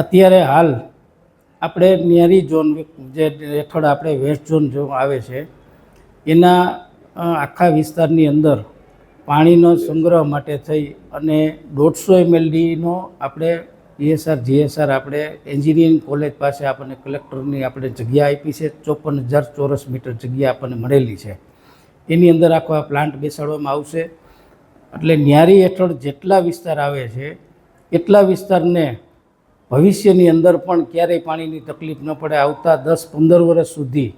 અત્યારે હાલ આપણે નિયરી ઝોન જે હેઠળ આપણે વેસ્ટ ઝોન જો આવે છે, એના આખા વિસ્તારની અંદર પાણીનો સંગ્રહ માટે થઈ અને દોઢસો એમએલડીનો આપણે ઈએસઆર, જીએસઆર આપણે એન્જિનિયરિંગ કોલેજ પાસે આપણને કલેક્ટરની આપણે જગ્યા આપી છે, ચોપન હજાર ચોરસ મીટર જગ્યા આપણને મળેલી છે. એની અંદર આખો આ પ્લાન્ટ બેસાડવામાં આવશે. એટલે ન્યારી હેઠળ જેટલા વિસ્તાર આવે છે, એટલા વિસ્તારને ભવિષ્યની અંદર પણ ક્યારેય પાણીની તકલીફ ન પડે. આવતા દસ પંદર વર્ષ સુધી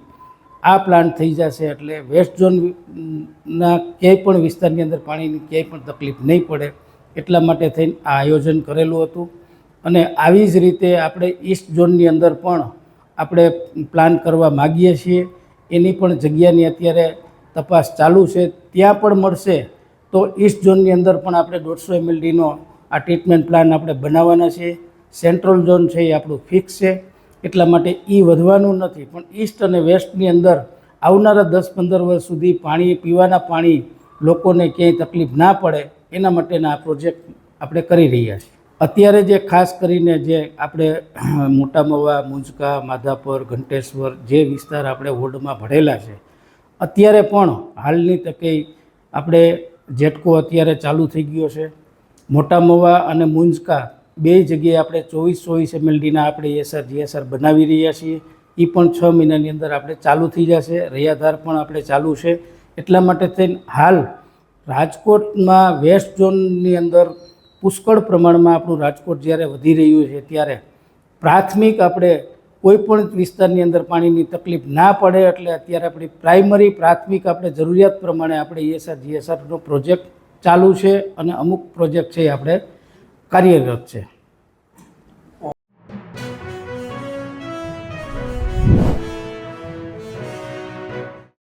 આ પ્લાન્ટ થઈ જશે એટલે વેસ્ટ ઝોનના ક્યાંય પણ વિસ્તારની અંદર પાણીની ક્યાંય પણ તકલીફ નહીં પડે. એટલા માટે થઈને આ આયોજન કરેલું હતું. અને આવી જ રીતે આપણે ઈસ્ટ ઝોનની અંદર પણ આપણે પ્લાન કરવા માગીએ છીએ. એની પણ જગ્યાની અત્યારે તપાસ ચાલુ છે. ત્યાં પણ મળશે તો ઈસ્ટ ઝોનની અંદર પણ આપણે દોઢસો એમએલડીનો આ ટ્રીટમેન્ટ પ્લાન આપણે બનાવવાના છે સેન્ટ્રલ ઝોન છે એ આપણું ફિક્સ છે. એટલા માટે એ વધવાનું નથી. પણ ઈસ્ટ અને વેસ્ટની અંદર આવનારા દસ પંદર વર્ષ સુધી પાણી, પીવાના પાણી લોકોને ક્યાંય તકલીફ ના પડે, એના માટેના આ પ્રોજેક્ટ આપણે કરી રહ્યા છીએ. અત્યારે જે ખાસ કરીને જે આપણે મોટા મવા, મુંજકા, માધાપર, ઘંટેશ્વર જે વિસ્તાર આપણે હોડમાં ભરેલા છે, અત્યારે પણ હાલની તકે આપણે જેટકો અત્યારે ચાલુ થઈ ગયો છે. મોટા મવા અને મુંજકા બે જગ્યાએ આપણે ચોવીસ ચોવીસ એમએલડીના આપણે એસઆર જીએસઆર બનાવી રહ્યા છીએ. એ પણ છ મહિનાની અંદર આપણે ચાલુ થઈ જશે. રૈયાધાર પણ આપણે ચાલુ છે. એટલા માટે થઈને હાલ રાજકોટમાં વેસ્ટ ઝોનની અંદર પુષ્કળ પ્રમાણમાં આપણું રાજકોટ જ્યારે વધી રહ્યું છે ત્યારે પ્રાથમિક આપણે કોઈપણ વિસ્તારની અંદર પાણીની તકલીફ ના પડે એટલે અત્યારે આપણી પ્રાઇમરી પ્રાથમિક આપણે જરૂરિયાત પ્રમાણે આપણે ઈએસઆર જીએસઆરનો પ્રોજેક્ટ ચાલુ છે અને અમુક પ્રોજેક્ટ છે આપણે કાર્યરત છે